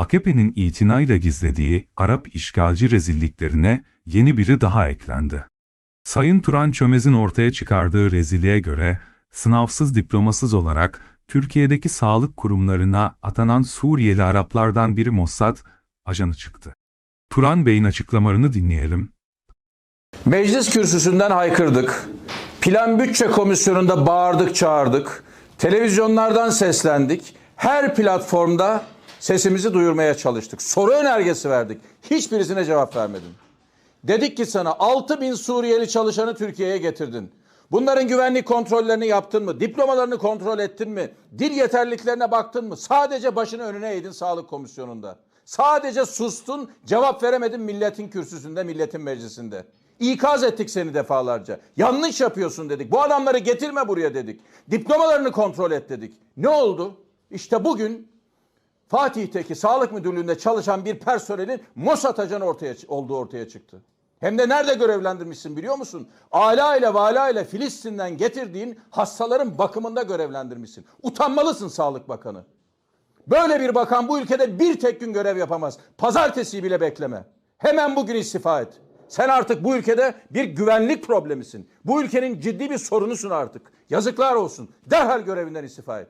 AKP'nin itinayla gizlediği Arap işgalci rezilliklerine yeni biri daha eklendi. Sayın Turan Çömez'in ortaya çıkardığı rezilliğe göre, sınavsız diplomasız olarak Türkiye'deki sağlık kurumlarına atanan Suriyeli Araplardan biri Mossad ajanı çıktı. Turan Bey'in açıklamalarını dinleyelim. Meclis kürsüsünden haykırdık. Plan Bütçe Komisyonu'nda bağırdık, çağırdık. Televizyonlardan seslendik. Her platformda sesimizi duyurmaya çalıştık. Soru önergesi verdik. Hiçbirisine cevap vermedin. Dedik ki sana 6 bin Suriyeli çalışanı Türkiye'ye getirdin. Bunların güvenlik kontrollerini yaptın mı? Diplomalarını kontrol ettin mi? Dil yeterliliklerine baktın mı? Sadece başını önüne eğdin sağlık komisyonunda. Sadece sustun, cevap veremedin milletin kürsüsünde, milletin meclisinde. İkaz ettik seni defalarca. Yanlış yapıyorsun dedik. Bu adamları getirme buraya dedik. Diplomalarını kontrol et dedik. Ne oldu? İşte bugün Fatih'teki Sağlık Müdürlüğü'nde çalışan bir personelin Mossad ajanı ortaya olduğu ortaya çıktı. Hem de nerede görevlendirmişsin biliyor musun? Ala ile vala ile Filistin'den getirdiğin hastaların bakımında görevlendirmişsin. Utanmalısın Sağlık Bakanı. Böyle bir bakan bu ülkede bir tek gün görev yapamaz. Pazartesi bile bekleme. Hemen bugün istifa et. Sen artık bu ülkede bir güvenlik problemisin. Bu ülkenin ciddi bir sorunusun artık. Yazıklar olsun. Derhal görevinden istifa et.